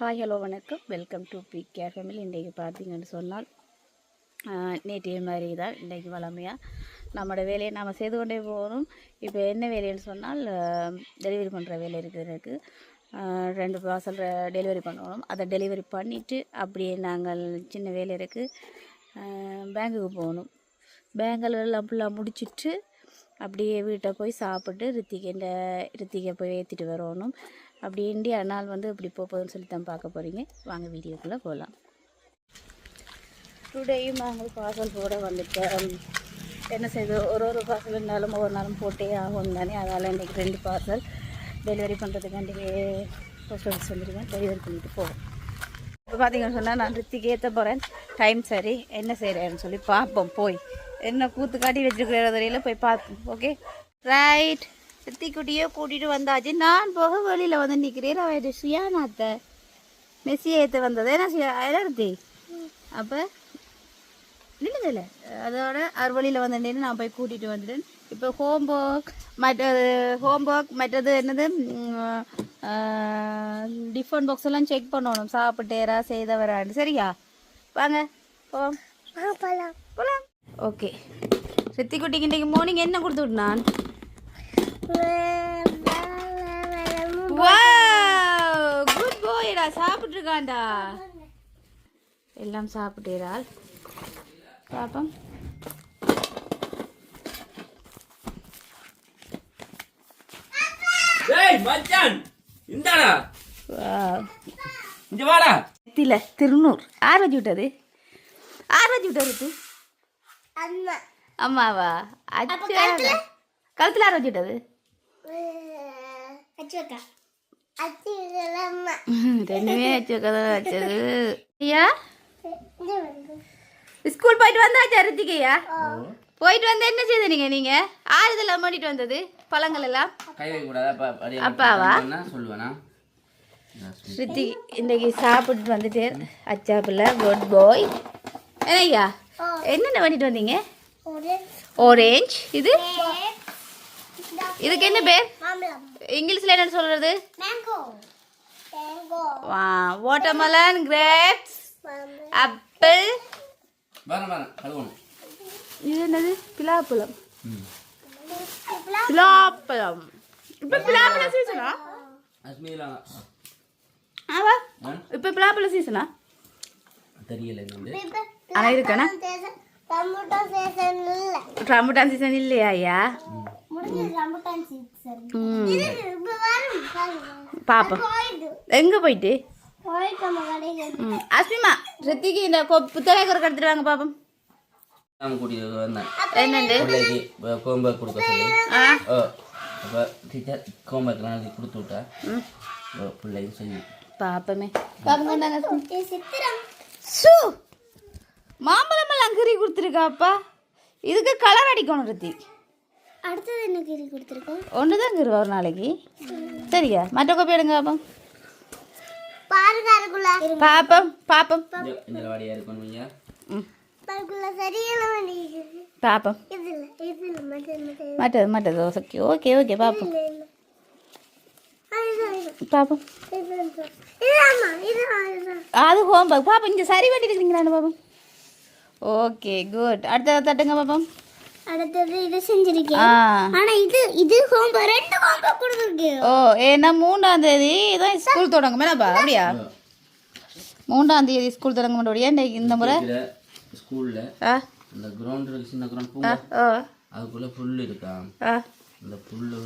Hi hello வணக்கம். Welcome to B care family இன்றைக்கு பார்த்தீங்கன்னு சொன்னால் நேற்றைய மாதிரி தான் இன்றைக்கு வளமையாக நம்மளோட வேலையை நாம் செய்து கொண்டே போகணும் இப்போ என்ன வேலைன்னு சொன்னால் டெலிவரி பண்ணுற வேலை இருக்குது எனக்கு. ரெண்டு பார்சல் டெலிவரி பண்ணணும். அதை டெலிவரி பண்ணிவிட்டு அப்படியே நாங்கள் சின்ன வேலை இருக்குது பேங்குக்கு போகணும். பேங்கில் ஃபுல்லாக முடிச்சுட்டு அப்படியே வீட்டை போய் சாப்பிட்டு ரித்திகை ரித்திகை போய் ஏற்றிட்டு வரணும். அப்படி இண்டி நாள் வந்து இப்படி போகுதுன்னு சொல்லி தான் பார்க்க போகிறீங்க வாங்க வீடியோக்குள்ளே போகலாம் டுடேயும் நாங்கள் பார்சல் போட வந்துட்டோம். என்ன செய்து ஒரு ஒரு பார்சல் இருந்தாலும் ஒவ்வொரு நாளும் போட்டே ஆகும் தானே. அதனால் இன்றைக்கி ரெண்டு பார்சல் டெலிவரி பண்ணுறதுக்காண்டி போஸ்ட் ஆஃபீஸ் வந்துருக்கேன் டெலிவரி பண்ணிட்டு போவோம். இப்போ பார்த்தீங்கன்னு சொன்னால் நான் ரித்திக்கு ஏற்ற போகிறேன் டைம் சரி. என்ன செய்கிறேன்னு சொல்லி பார்ப்போம். போய். என்ன கூத்து காட்டி வச்சுருக்கிற தெரியல போய் பார்ப்போம். ஓகே ரைட் ரித்திக்குட்டியே கூட்டிகிட்டு வந்தாச்சு. நான் போக வெளியில் வந்து நிற்கிறேன் அவன் சுயானாத்த மெஸ்ஸி ஏற்ற வந்தது. என்ன சுயா என்ன ரித்தி அப்போ நில்லுங்கல்ல அதோட அவர் வழியில் வந்துட்டேன்னு நான் போய் கூட்டிகிட்டு வந்துட்டேன். இப்போ ஹோம் ஒர்க் மற்றது ஹோம் ஒர்க் மற்றது என்னது டிஃபன் பாக்ஸ் எல்லாம் செக் பண்ணணும். சாப்பிட்டேரா செய்தவரான்னு. சரியா? வாங்க போம் போகலாம் ஓகே. சித்திக்குட்டிக்கு இன்றைக்கு மார்னிங் என்ன கொடுத்து விட்னான் குட் பாய்டா சாப்பிட்ருக்காண்டா எல்லாம் சாப்பிட்டீரால். பாப்பம். திருநூர் ஆர் வச்சு விட்டது? ஆர் வச்சு விட்டது அம்மாவா? அச்சா. கழுத்தில்? ஆர் வச்சு விட்டது? ரெண்டுமே வச்சு கதை வச்சது. ஐயா? ஸ்கூல் போயிட்டு வந்தாச்சா ரித்திகையா? போயிட்டு வந்து என்ன செய்தீங்க நீங்க? ஆறுதல் மாட்டிட்டு வந்தது பழங்கள் எல்லாம்? கை வைக்க கூடாதா அப்பா அப்படியே அப்பாவா? சொல்லுவேனா? ஸ்ருதி இன்னைக்கு சாப்பிட்டு வந்துட்டு அச்சாப்பில் குட் பாய் ஐயா என்னென்ன பண்ணிட்டு வந்தீங்க? ஆரேஞ்ச் இது? இதுக்கு என்ன பேர்? இங்கிலீஷ்ல என்ன சொல்றது? வாட்டர்மெலன் கிரேப்ஸ் ஆப்பிள் இது என்னது? பிலாப்பழம். பிலாப்பழம். இப்போ பிலாப்பழம். சீசனா ஆவா? இப்போ பிலாப்பழம் சீசனா தெரியல ஆனால் இருக்கண்ணா ரம்புட்டான் சீசன் இல்லையா ஐயா? ம். பாப்போம். எங்க போயிட்டு? ம். அஸ்மிமா ரித்திக்கு இந்த கொ- புத்தக குறை எடுத்துட்டு வாங்க பாப்போம். என்னண்டு கோம்பேக் கொடுக்க சொல்லி. ஆ? ஓ அப்போ டீச்சர் கோம்பேக்லாம் கொடுத்து விட்டா ஓ பிள்ளையும் செய்யும். பாப்பமே. பாப்பங்க சு! மாம்பழம் எல்லாம் கறி கொடுத்துருக்காப்பா. இதுக்கு கலர் அடிக்கணும் ரித்தி அடுத்தது என்ன கீரி கொடுத்துருக்கோம்? ஒன்று தான் கருவா ஒரு நாளைக்கு. சரியா? மற்ற கோப்பி எடுங்க பாப்போம். பாருங்க அதுக்குள்ள பாப்பம் பாப்பம். இந்த- வாடியா இருக்கணும் ஐயா பாப்பம். ஓகே ஓகே ஓகே பாப்போம். பாப்போம். அது ஹோம்ஒர்க். பாப்போம் இங்கே சரி வெட்டி இருக்கிறீங்களான்னு பாப்போம். ஓகே குட் அடுத்த தட்டுங்க பாப்போம். அடுத்தது இது செஞ்சிருக்கேன். ஆனா இது இது ஹோம் ரெண்டு ஹோம் கொடுத்துருக்கு. ஓ ஏன்னா மூன்றாம் தேதி தான் ஸ்கூல் தொடங்கும். என்னப்பா? அப்படியா? மூன்றாம் தேதி ஸ்கூல் தொடங்க முடியா இந்த முறை? ஸ்கூலில் ஆ. அந்த கிரவுண்ட் இருக்கு சின்ன கிரவுண்ட் ஆ பூங்கா அதுக்குள்ளே புல் இருக்கா? ஆ. அந்த புல்லு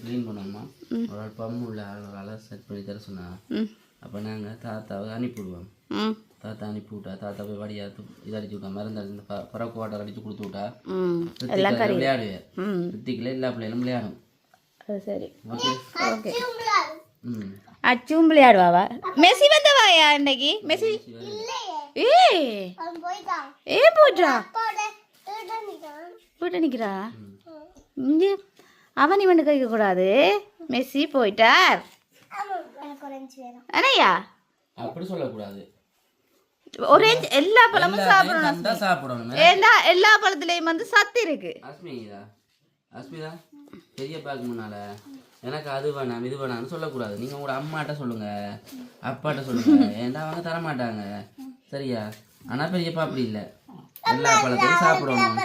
க்ளீன் பண்ணணுமா? ஒரு ஆள் பம்பு உள்ள ஆளால் செட் பண்ணி தர சொன்னா. ம். அப்போ நாங்கள் தாத்தாவை அனுப்பிவிடுவோம் ம். தாத்தா அனுப்பி விட்டா தாத்தா போய் வடியா இதை அடிச்சு விட்டா மருந்து அடிச்சு பறக்கு வாட்டர் அடிச்சு கொடுத்து விட்டா விளையாடுவேன். ம். ரித்திக்கில் எல்லா பிள்ளைகளும் விளையாடும். சரி. ஓகே? ஓகே. ம். அச்சும் விளையாடுவாவா? மெஸ்ஸி வந்தவாயா இன்னைக்கு? மெஸ்ஸி? ஏ அவன் போயிட்டான். ஏ போட்டா. போட்டு நிற்கிறா இங்கே அவன் இவனுக்கு வைக்கக்கூடாது மெஸ்ஸி போயிட்டார் அனையா அப்படி சொல்லக்கூடாது. ஒரேஞ்ச் எல்லா பழமும் சாப்பிடணும் சாப்பிடணும். ஏன்னா எல்லா பழத்துலயும் வந்து சத்து இருக்கு. அஸ்மிதா? அஸ்மிதா? பெரிய பேக் முன்னால. எனக்கு அது வேணாம் இது வேணாம்னு சொல்லக்கூடாது. நீங்கள் உங்களோட அம்மாட்ட சொல்லுங்க. அப்பாட்ட சொல்லுங்க. ஏன்டா அவங்க தர மாட்டாங்க சரியா? ஆனால் பெரியப்பா அப்படி இல்லை. எல்லா பழத்தையும் சாப்பிடணும்.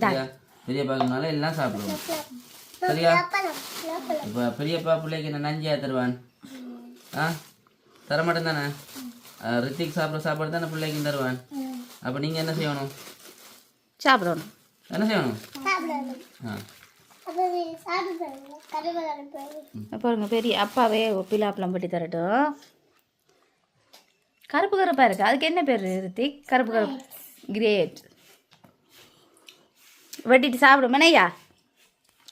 சரியா? பெரியப்பாக்குனால எல்லாம் சாப்பிடணும். சரியா? இப்போ பெரியப்பா பிள்ளைக்கு என்ன நஞ்சியா தருவான்? ஆ? தர மாட்டேன் தானே? ரித்திக் சாப்பிட்ற சாப்பாடு தானே பிள்ளைக்கும் தருவான். அப்போ நீங்கள் என்ன செய்யணும்? சாப்பிடணும். என்ன செய்யணும்? பாருங்க. பெரிய அப்பாவே பிலாப்பழம் பட்டி தரட்டும். கருப்பு கருப்பா இருக்கு. அதுக்கு என்ன பேர் ரித்திக்? கருப்பு கருப்பு கிரேட் வெட்டிட்டு சாப்பிடும் என்னய்யா?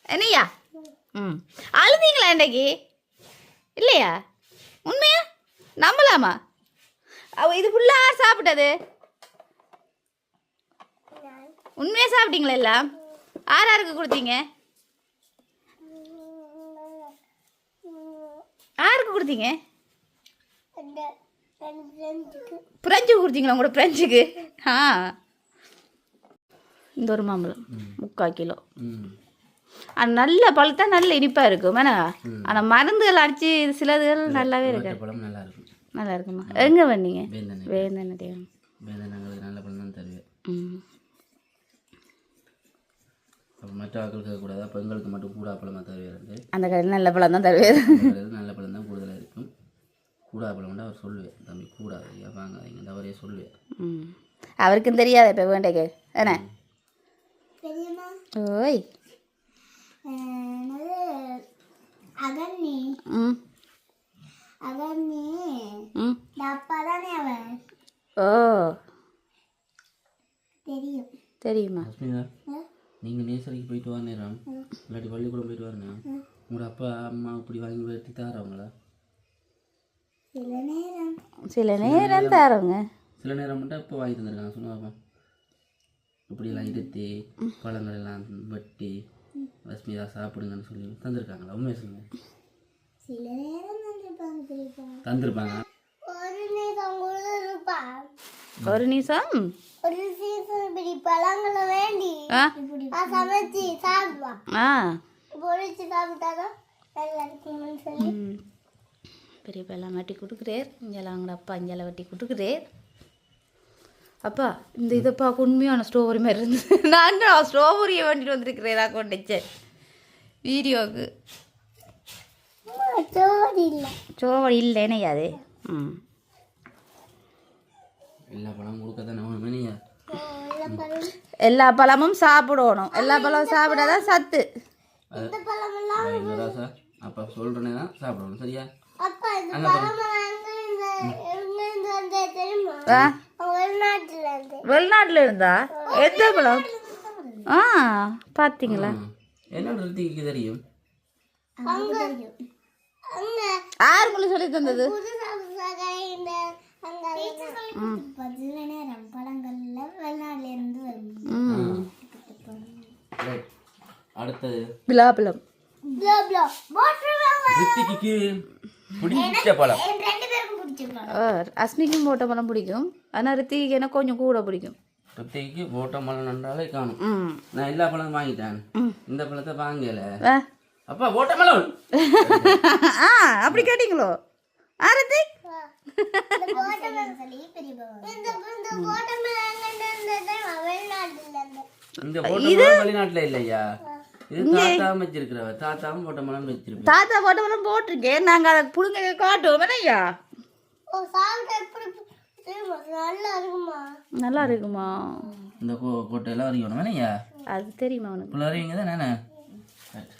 என்னய்யா? ம். அழுதீங்களா இன்றைக்கு இல்லையா? உண்மையா? நம்பலாமா? அவ இது ஃபுல்லாக சாப்பிட்டது. உண்மையா சாப்பிட்டீங்களா எல்லாம்? ஆறு யாருக்கு கொடுத்தீங்க? யாருக்கு கொடுத்தீங்க? பிரெஞ்சுக்கு கொடுத்தீங்களா உங்களோட பிரெஞ்சுக்கு? ஆ. இந்த ஒரு மாம்பழம் முக்கால் கிலோ. அது நல்ல பழுத்தா நல்ல இனிப்பாக இருக்கும். வேணா ஆனால் மருந்துகள் அடிச்சு சிலதுகள் நல்லாவே இருக்கு நல்லா இருக்கும் எங்கே வந்தீங்க? வேந்தனை தேவன் வேந்தனங்களுக்கு நல்ல பழம் தான் தருவேன் மற்ற ஆட்களுக்கு கூடாது அப்போ எங்களுக்கு மட்டும் கூடா பழமாக தருவேன் அந்த கடையில் நல்ல பழம் தான் தருவேன் நல்ல பழம் தான் கூடுதலாக இருக்கும். கூடா பழம் அவர் சொல்லுவேன் தம்பி கூடாது ஐயா வாங்காதீங்க தவறையே சொல்லுவேன் அவருக்கும் தெரியாது இப்போ வேண்டைக்கு? என்ன? பெரியம்மா. ஓய். அகன்னி ம் அகன்னி ம் இந்த அப்பா தானே அவன் ஓ. தெரியும். நீங்கள் நேசரிக்கு போயிட்டு வர நேரம். இல்லாட்டி பள்ளிக்கூடம் போயிட்டு வரணும் உங்களோட அப்பா அம்மா இப்படி வாங்கி வெட்டி தாரவங்களா? சில நேரம். சில நேரம் தரோங்க சில நேரம் மட்டும் இப்போ வாங்கி தந்திருக்காங்க. சொன்னாப்பா இப்படியெல்லாம் இருத்தி பழங்கள் எல்லாம் வெட்டி லட்சுமிதா சாப்பிடுங்கன்னு சொல்லி தந்திருக்காங்களா? உண்மையை சொல்லுங்க. சில நேரம் தந்திருப்பாங்க. ஒரு நிமிஷம் ஒரு சீசன் இப்படி பழங்களை வேண்டி ஆ? நான் சமைச்சு சாப்பிடுவான் ஆ. பொறிச்சு சாப்பிட்டாதான் நல்லா இருக்கும்னு சொல்லி ம். பெரியப்பா எல்லாம் வெட்டி கொடுக்குறேர் இங்கெல்லாம் அவங்கள அப்பா இங்கெல்லாம் வெட்டி கொடுக்குறேர் அப்பா இந்த இதை பார்க்க உண்மையான ஸ்டோரி மாதிரி இருந்தது. நான் தான் ஸ்டோரியை வேண்டிட்டு வந்திருக்கிறேன். நான் கொண்டு வச்சேன். வீடியோவுக்கு. சோறு இல்லை அது ம் எல்லா பழமும் கொடுக்க தானே எல்லா பழமும் சாப்பிடணும் எல்லா பழமும் சாப்பிடாதான் சத்து அப்பா சொல்கிறேனே தான் சாப்பிடணும் சரியா வெளிநாட்டுல இருந்து எந்த பழம் ஆ. என்னோட ரித்திக்கு தெரியும் யார் உங்களுக்கு சொல்லி தந்தது. அடுத்தது. ஆ, அஸ்மிக்கும் போட்ட பழம் பிடிக்கும். ஆனால் ரித்திக்கு எனக்கு கொஞ்சம் கூட பிடிக்கும். ரித்திக்கு போட்ட பழம் நன்றாலே காணும். ம். நான் எல்லா பழமும் வாங்கிட்டேன். இந்த பழத்தை வாங்கல. அப்பா பழம் ஆ அப்படி கேட்டீங்களோ? ஆ ரித்திக் இந்த வெளிநாட்டுல இல்லையா? இது தாத்தாவும் வச்சிருக்கிறவ. தாத்தாவும் போட்ட பழம் வச்சிருப்பேன் தாத்தா போட்ட பழம் போட்டிருக்கேன். நாங்கள் அதை புடுங்க காட்டுவோம் தெரியுமா? நல்லா இருக்குமா? நல்லா இருக்குமா? இந்த கோட்டையெல்லாம் அறியணும் அது தெரியுமா உனக்கு? அறிவிங்க தான் நானே அடுத்த அஸ்மிக்கு பிள்ளாப்பழம் வந்து ரொம்ப பிடிக்கும்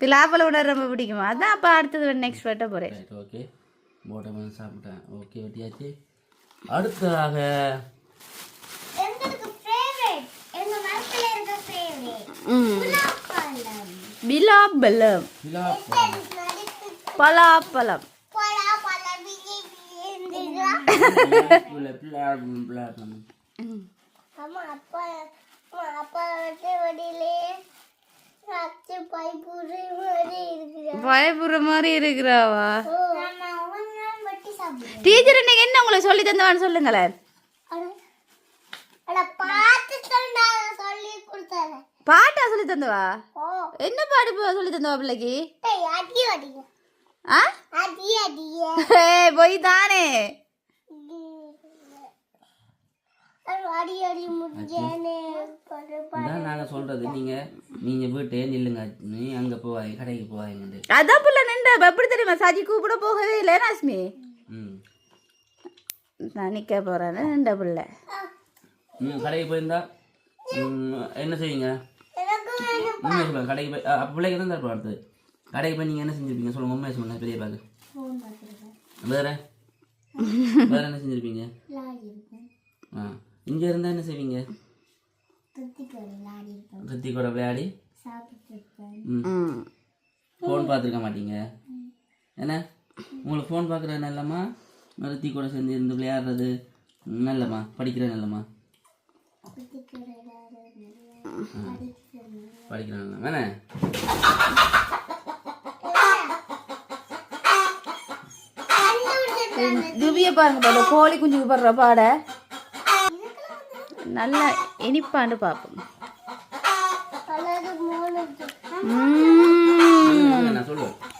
பிலாப்பழம் விட ரொம்ப பிடிக்குமா. அதான் அப்போ அடுத்தது நெக்ஸ்ட் வெட்ட போகிறேன் ஓகே போட்ட பழம் சாப்பிட்டேன். ஓகே வெட்டியாச்சு. அடுத்ததாக எங்களுக்கு ஃபேவரட் எங்க மரத்துல இருக்க ஃபேவரட் ம் பிள்ளாப்பழம் பிலாப்பழம். பலாப்பழம் ஆமா அப்பா அம்மா, அப்பா வந்து அச்சு பைப்புரி மாதிரி இருக்கிறார். பயப்படுற மாதிரி இருக்கிறாவா? டீச்சர் இன்னைக்கு என்ன உங்களுக்கு சொல்லி தந்தவான்னு சொல்லுங்களேன். பாட்டா சொல்லி தந்தவா? என்ன பாட்டு சொல்லி தந்தவா பிள்ளைக்கு? ஆ? அடி அடி ஏய், போய் தானே. நாங்கள் சொல்கிறது நீங்கள் நீங்கள் வீட்டே நில்லுங்க. நீ அங்கே போவாங்க கடைக்கு போவாங்கன்ட்டு அதான் புள்ள நின்ற எப்படி தெரியுமா? சாஜி கூப்பிட போகவே இல்லை நாஸ்மி ம். நான் நிற்க போகிறேன்னு நின்ற பிள்ளை. ம் கடைக்கு போயிருந்தா? என்ன செய்வீங்க? கடைக்கு போய் அப்போ பிள்ளைக்கு தான் தரப்போம் அடுத்து. கடைக்கு போய் நீங்கள் என்ன செஞ்சுருப்பீங்க? சொல்லுங்க உண்மையை சொல்லுங்க பெரிய பாக்கு. வேற? வேற என்ன செஞ்சுருப்பீங்க? ஆ. இங்கே இருந்தால் என்ன செய்வீங்க? சுத்தி கூட விளையாடி ஃபோன் பார்த்துருக்க மாட்டீங்க? என்ன? உங்களுக்கு ஃபோன் பார்க்குறது நல்லம்மா? நிறுத்தி கூட சேர்ந்து இருந்து விளையாடுறது நல்லம்மா? படிக்கிற நல்லம்மா? துத்திக்கு விளையாடுறது படிக்கிறது படிக்கிற நல்ல வேணே திவ்ய பாருங்க பாரு கோழி குஞ்சுக்கு படுற பாட. நல்லா இனிப்பாண்டு பார்ப்போம்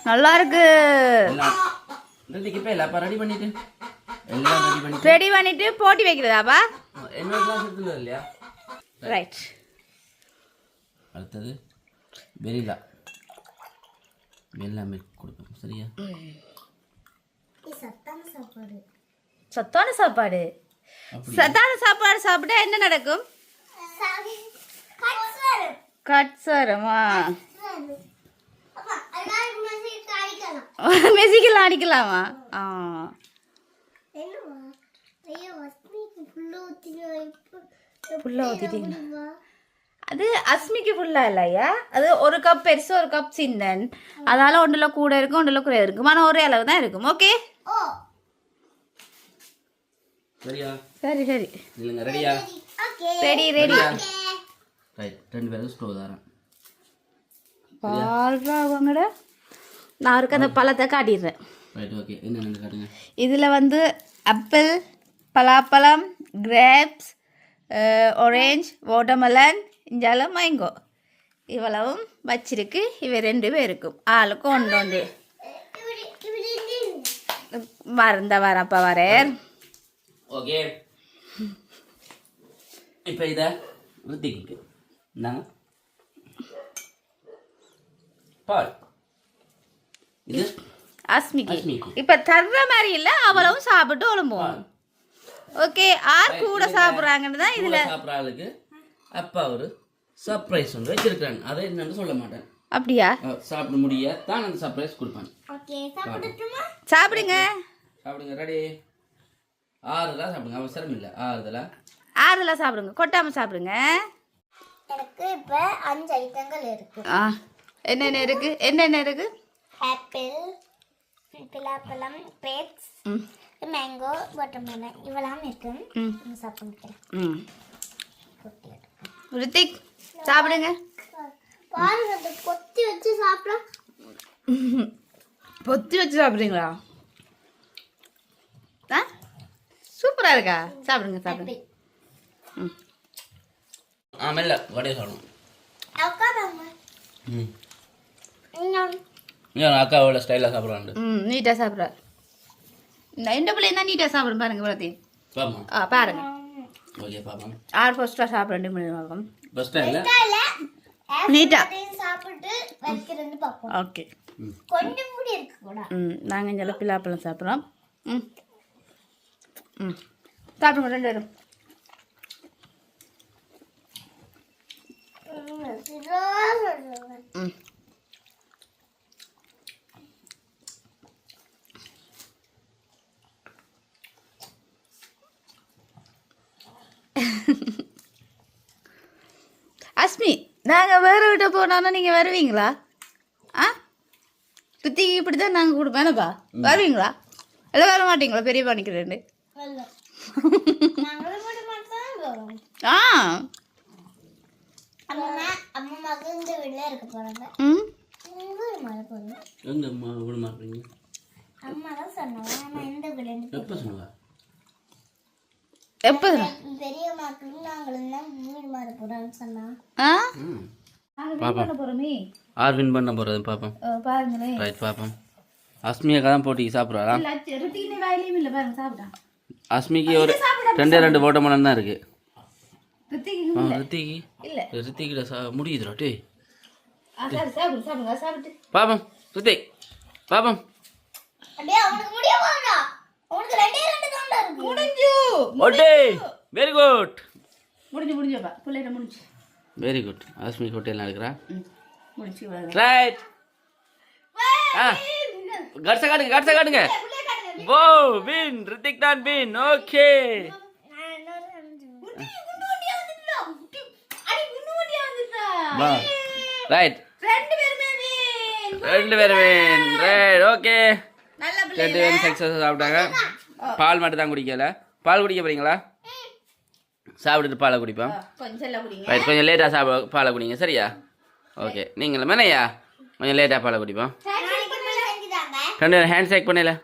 நல்லா இருக்கு. ரெடி பண்ணிட்டு? எல்லாம் ரெடி பண்ணிட்டு? ரெடி பண்ணிட்டு போட்டி வைக்கிறதாப்பா? ரைட் அடுத்தது வெரிலா வெள்ளா மில்க் கொடுப்போம் சரியா? சத்தான சாப்பாடு. சத்தான சாப்பாடு. சத்தான சாப்பாடு சாப்பிட்டா என்ன நடக்கும்? கட்சரமா மெசிக்கெல்லாம் அடிக்கலாமா ஆ. புல்லா ஊத்திட்டீங்களா? அது அஸ்மிக்கு ஃபுல்லா இல்லையா? அது ஒரு கப் பெருசு ஒரு கப் சின்னன். அதனால ஒன்றுல கூட இருக்கும் ஒன்றுல குறைய இருக்கும் ஆனால் ஒரே அளவு தான் இருக்கும். ஓகே? சரியா சரி சரி. இல்லைங்க ரெடியா ரெடி ரெடி ரைட் ரெண்டு பேருக்கு ஸ்டோவ் தரேன் நான் அவருக்கு அந்த பழத்தை காட்டிடுறேன். ரைட் ஓகே என்னென்னு காட்டுங்க? இதில் வந்து ஆப்பிள் பலாப்பழம் கிரேப்ஸ் ஆரேஞ்ச் வாட்டர்மெலன் இஞ்சால மேங்கோ இவ்வளவும் வச்சிருக்கு. இவை ரெண்டு பேருக்கும். ஆளுக்கு ஒன்று ஒன்று மறந்த வரப்ப வரேன் ஓகே இப்போ இதை ருத்திக்கு இந்தாங்க. பால் இது அஸ்மிக்கு. இப்போ தர்ற மாதிரி இல்லை அவ்வளவும் சாப்பிட்டு ஒழும்போம் ஓகே ஆர் கூட சாப்பிட்றாங்கன்னு தான் இதில் சாப்பிட்ற ஆளுக்கு அப்பா ஒரு சர்ப்ரைஸ் ஒன்று வச்சிருக்காங்க அதை என்னன்னு சொல்ல மாட்டேன். அப்படியா? சாப்பிட முடிய தான் அந்த சர்ப்ரைஸ் கொடுப்பாங்க. சாப்பிடுங்க. சாப்பிடுங்க ரெடி ஆறுதலாக சாப்பிடுங்க. அவசரம் இல்லை. ஆறுதலா? ஆறுதலாக சாப்பிடுங்க. கொட்டாமல் சாப்பிடுங்க. எனக்கு இப்ப அஞ்சு ஐட்டங்கள் இருக்கு. ஆ என்னென்ன இருக்கு? என்னென்ன இருக்கு? ஆப்பிள் பிலாப்பழம் கிரேப்ஸ் ம். மேங்கோ வாட்டர்மெலன் இவெல்லாம் இருக்கு. ம். ரித்திக் சாப்பிடுங்க. பாருங்க அந்த கொத்தி வச்சு சாப்பிட பொத்தி வச்சு சாப்பிட்றீங்களா? ஆ? சூப்பராக இருக்கா? சாப்பிடுங்க சாப்பிடுங்க. ம். ஆ மெல்ல வடையை உட்காராங்க ம். அக்கா எவ்வளோ ஸ்டைலாக சாப்பிட்றாண்டு ம் நீட்டாக சாப்பிட்றாரு இந்த இந்த பிள்ளை தான் நீட்டாக சாப்பிடும் பாருங்க பாப்பா ஆ பாருங்க. ஓகே பாப்பா ஆறு ஃபர்ஸ்ட்டாக சாப்பிட ரெண்டு மணி ஃபஸ்ட் டைமில் நீட்டா. ஓகே. கொஞ்சம் கூட இருக்கு கூட. ம் நாங்கள் இங்கே பிலாப்பழம் சாப்பிட்றோம். ம். ம். சாப்பிடுங்க ரெண்டு பேரும். ம். அஸ்மி நாங்கள் வேறு வீட்டை போனோன்னா நீங்கள் வருவீங்களா? ஆ? சுத்தி இப்படி தான் நாங்கள் கொடுப்பேனப்பா வருவீங்களா? இல்லை வர மாட்டீங்களா? பெரிய பண்ணிக்கிறேன் ஆ அம்மா அம்மா எங்கே விட அம்மா தான் சொன்னாங்க எந்த வீடு எப்போ சொன்னாங்க எப்போ நாங்களும் தான் வீடு மாற போறான்னு சொன்னா ஆ ம் பண்ண போகிறோமே ஆர் வின் பண்ண போகிறது பார்ப்போம் பாருங்களேன் ரைட் பார்ப்போம் அஸ்மியாக்கா தான் போட்டிக்கு சாப்பிட்றாரா ருட்டின்னு வாயிலையும் இல்லை பாருங்க சாப்பிட்டான் அஸ்மிக்கு ஒரு ரெண்டே ரெண்டு போட்ட மலம் தான் இருக்குது ருத்திக்கு ரித்திக்கிட்ட சா முடியுதுடா டே பாப்போம் ரித்திக் இருக்கு. ஓட்டே வெரி குட் முடிஞ்சு முடிஞ்சப்பா பிள்ளைகிட்ட முடிஞ்சு. வெரி குட் அஸ்மி ஹோட்டல் விடுங்க. ரைட் ஆ. கட்ஸை காட்டுங்க கட்ஸை காட்டுங்க. ஓ வின். ரித்திக் தான் வின். ஓகே. ரைட் ரெண்டு பேருமே வின். Right okay. ரெண்டு பேரும் சக்ஸஸ் சாப்பிட்டாங்க. பால் மட்டும் தான் குடிக்கல. பால் குடிக்க போறீங்களா? சாப்பிட்டுட்டு பாலை குடிப்போம். கொஞ்சம் எல்லாம் குடிங்க. ரைட் கொஞ்சம் லேட்டாக சாப்பிட பாலை குடிங்க. சரியா? ஓகே. நீங்களும் மேனையா? கொஞ்சம் லேட்டாக பாலை குடிப்போம். ரெண்டு பேரும் ஹேண்ட் ஷேக் பண்ணல.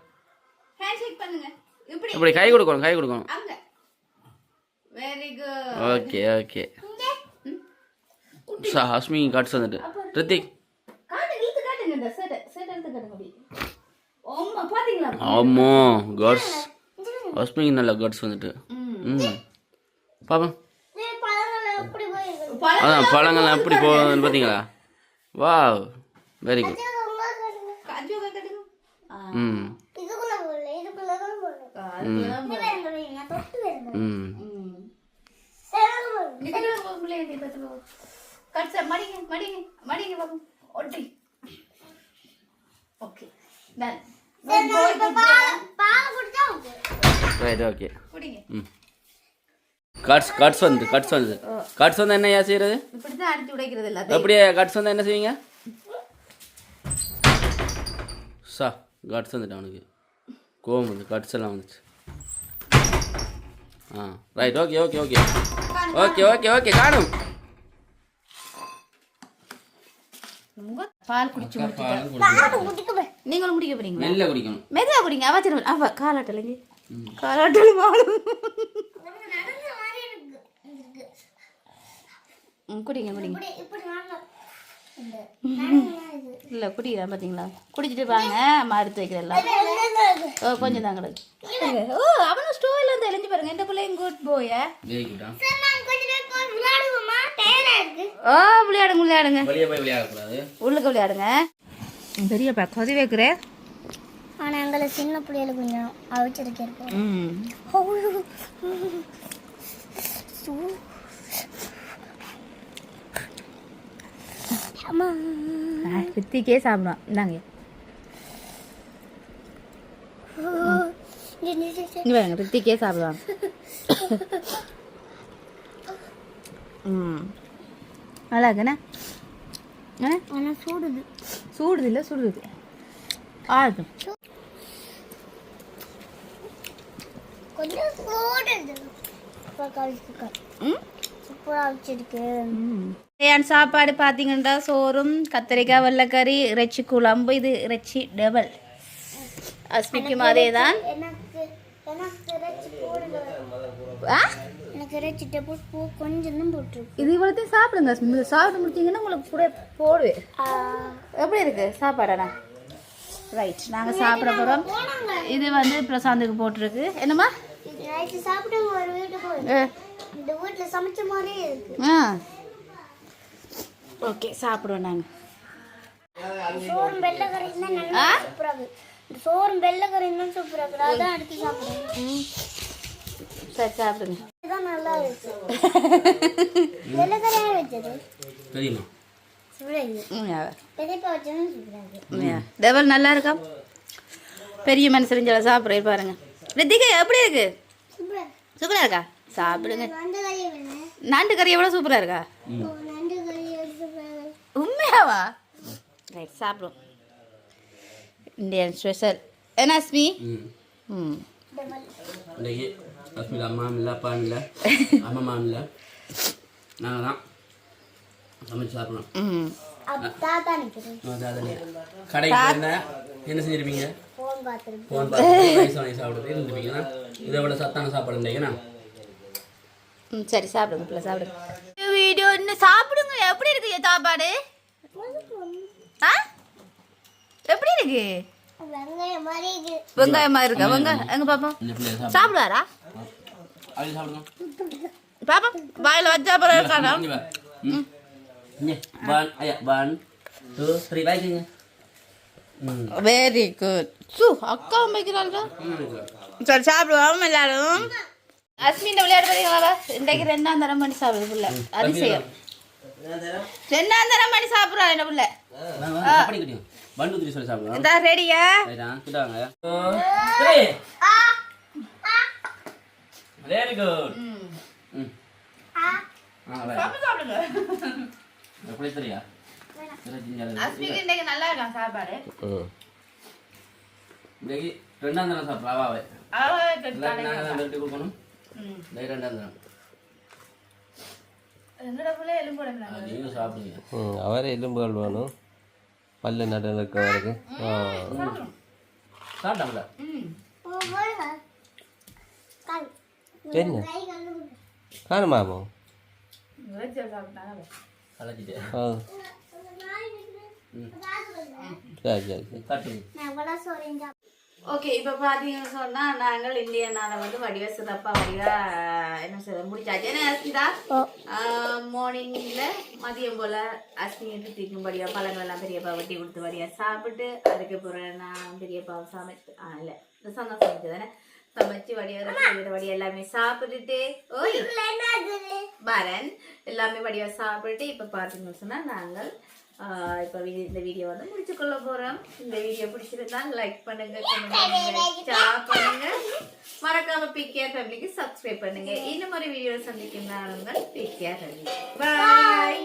இப்படி. கை கொடுக்கணும் கை கொடுக்கணும். ஓகே ஓகே சா ஹஸ்மி காட்ஸ் வந்துட்டு. ரித்திக். ஆமா, கட்ஸ் ஹஸ்மிக்கு நல்ல கட்ஸ் வந்துட்டு. ம். பழம் அதான் பழங்கள்லாம் எப்படி போகுதுன்னு பார்த்தீங்களா வா வெரி குட் ம். மடிங்க, மடிங்க, மடிங்க. ஒட்டி. ஓகே கட்ஸ் கட்ஸ் வந்து கட்ஸ் வந்து. கட்ஸ் வந்து என்ன ஏன் செய்யறது. அப்படியே கட்ஸ் வந்து என்ன செய்வீங்க? சா கட்ஸ் வந்துட்டு அவனுக்கு கோவம் வந்து கட்ஸ் எல்லாம் வந்துச்சு. ஆ right okay okay okay okay okay okay காணும் பால் குடிச்சு குடிக்க நீங்களும் முடிக்க போறீங்களா மெல்ல குடிக்கணும் மெதுவா குடிங்க அவ திரும்ப அவ காலாட்டலைங்க காலாட்டல மாலும் உனக்கு நடந்த மாதிரி இருக்கு இருக்கு ம், குடிங்க குடிங்க இல்ல குடிக்கிறேன் பாத்தீங்களா? குடிச்சிட்டு வாங்க மறுத்து வைக்கிறேன் ஓ கொஞ்சம் தான் கிடக்கு. ஓ அவனும் ஸ்டோர்ல இருந்து எழிஞ்சு பாருங்க. இந்த பிள்ளைங்க குட் போய ஓ விளையாடுங்க விளையாடுங்க. உள்ளுக்கு விளையாடுங்க. பெரியப்பா கொதி வைக்கிறேன் ஆனா எங்களை சின்ன பிள்ளைகள கொஞ்சம் அவிச்சிருக்கேன் ம். அம்மா ரித்திக்கே சாப்பிடுவான் இந்தாங்க இங்க பாருங்க ரித்திக்கே சாப்பிடுவான் ம் நல்லா இருக்குண்ணே ஆ ஆனா சூடுது சூடுது இல்லை சுடுது ஆகட்டும் கொஞ்சம் சூடுது ம் சூப்பரா வச்சிருக்கு. என் சாப்பாடு பார்த்தீங்கன்னா சோறும் கத்திரிக்காய் வெள்ளைக்கறி இறைச்சி குழம்பு. இது இறைச்சி டபுள் அஸ்மிக்கும் அதே தான் எனக்கு இறைச்சி டேபிள் பூ கொஞ்சம் தான் போட்டிருக்கு. இது இவ்வளோத்தையும் சாப்பிடுங்க அஸ்மி. சாப்பிட்டு முடிச்சிங்கன்னா உங்களுக்கு கூட போடுவேன். எப்படி இருக்கு சாப்பாடா ரைட் நாங்கள் சாப்பிட போகிறோம் இது வந்து பிரசாந்துக்கு போட்டிருக்கு. என்னம்மா? இந்த வீட்டில் சமைச்ச மாதிரியே இருக்கு. ஆ. ஓகே சாப்பிடுவோம் நாங்கள் சோறும் வெள்ளைக்கறியும் தான் நல்லா சூப்பரா இருக்கு இந்த சோறும் வெள்ளைக்கறியும் தான் சூப்பரா இருக்கு அதான் எடுத்து சாப்பிடுவேன் சரி சாப்பிடுங்க. இதுதான் நல்லா இருக்கு. வெள்ளைக்கறியா வச்சது? தெரியுமா? டபுள் நல்லா இருக்கா? பெரிய மனுஷன் சாப்பிட்றேன் பாருங்க. ரித்திகா எப்படி இருக்கு? சூப்பரா இருக்கு. சூப்பராக இருக்கா? சாப்பிடுங்க. நண்டு கறி எவ்வளோ சூப்பராக இருக்கா? உண்மையாவா? ரைட் சாப்பிடுவோம். இந்தியன் ஸ்பெஷல் என்ன அஸ்மி? ம் அஸ்மிதா அம்மா இல்லை அப்பா இல்லை அம்மா இல்லை. நாங்கள் தான் சமைச்சு சாப்பிடலாம் ம் கடைக்கு என்ன செஞ்சிருப்பீங்க? வாங்கி சாப்பிடுறது இருந்துருப்பீங்கன்னா இதை விட சத்தான சாப்பாடு இல்லைங்கண்ணா ம் சரி சாப்பிடுங்க பிள்ளை சாப்பிடுங்க. வீடியோ இன்னும் சாப்பிடுங்க. எப்படி இருக்கு சாப்பாடு? ஆ? எப்படி இருக்கு? வெங்காயம் மாதிரி இருக்கா? வெங்காயம் எங்க பாப்போம் சாப்பிடுவாரா? பாப்போம் வாயில வச்சா அப்புறம் இருக்கானா. வெரி குட் சு அக்கா வைக்கிறாங்க. சரி சாப்பிடுவோம் எல்லாரும். அஸ்மின் விளையாடு பார்த்தீங்களா இன்றைக்கு ரெண்டாம் தரம் பண்ணி சாப்பிடுது புள்ள அதிசயம் ரெண்டாம் தரம் பண்ணி சாப்பிடுறா என்ன புள்ள சொல்லி சாப்பிடுவோம். இதா ரெடியா ரைட்டா, கிட்ட வாங்க. Two, three. Very good. ம். ஆ, right. சாப்பிடுங்க எப்படி தெரியா? இருபத்தி அஞ்சாவது. அஸ்மிக்கு இன்றைக்கு நல்லா இருக்கான் சாப்பாடு இன்னைக்கு ரெண்டாம் தரம் சாப்பிட்றா. அவ கொடுக்கணும் இன்னைக்கு ரெண்டாம் தரம் என்னோட புள்ள எலும்பு உடம்புல ஆ, நீங்க சாப்பிடுங்க. அவரே எலும்புகள் வேணும். பல்லு நடுவில் இருக்கவருக்கு ஆ. சாப்பிட்டாங்களா? கால் என்ன? கை கண்ணு காணுமாமோ கலச்சிட்டு ஆ. சரி சரி ஓகே இப்போ பார்த்தீங்கன்னு சொன்னால் நாங்கள் இந்திய நாளை வந்து வடிவ சிறப்பா வடிவா என்ன சொல்ல முடிச்சாச்சு. என்ன அஸ்மிதா? மார்னிங்கில் மதியம் போல் அஸ்மிக்கு தீக்கும்படியா பழங்கள் எல்லாம் பெரியப்பா வெட்டி கொடுத்து வடியா சாப்பிட்டு அதுக்கு பிறகு நான் பெரியப்பா சமைச்சு ஆ இல்லை தான் சமைச்சு தானே? சமைச்சு வடியா இருக்கிற வடியா எல்லாமே சாப்பிட்டுட்டு ஓய் பரன் எல்லாமே வடிவா சாப்பிட்டு இப்போ பார்த்தீங்கன்னு சொன்னால் நாங்கள் இப்போ இந்த வீடியோ வந்து முடிச்சு கொள்ள போறோம். இந்த வீடியோ பிடிச்சிருந்தா லைக் பண்ணுங்க ஷேர் பண்ணுங்க மறக்காம பிகேஆர் ஃபேமிலிக்கு சப்ஸ்கிரைப் பண்ணுங்க. இன்னும் ஒரு வீடியோ சந்திக்கும் நாளுங்கள் பிகேஆர் ஃபேமிலி பாய்